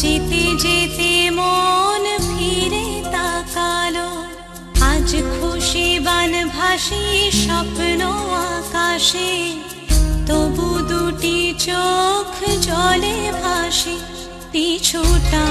যেতে যেতে মন ফিরে তাকালো। আজ খুশি বান স্বপ্ন আকাশে, তবু দুটি চোখ জলে ভাসি, পিছুটা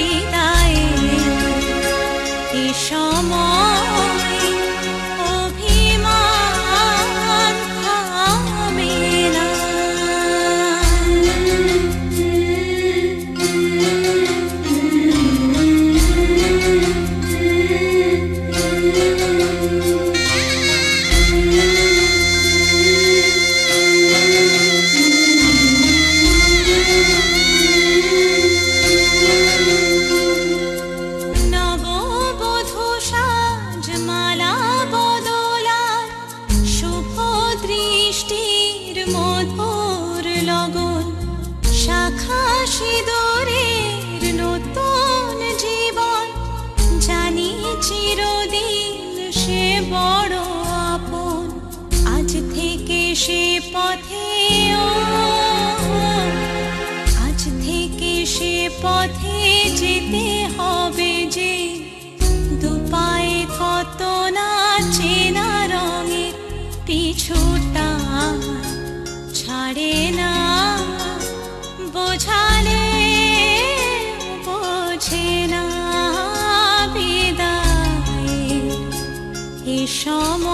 你。খুশি সম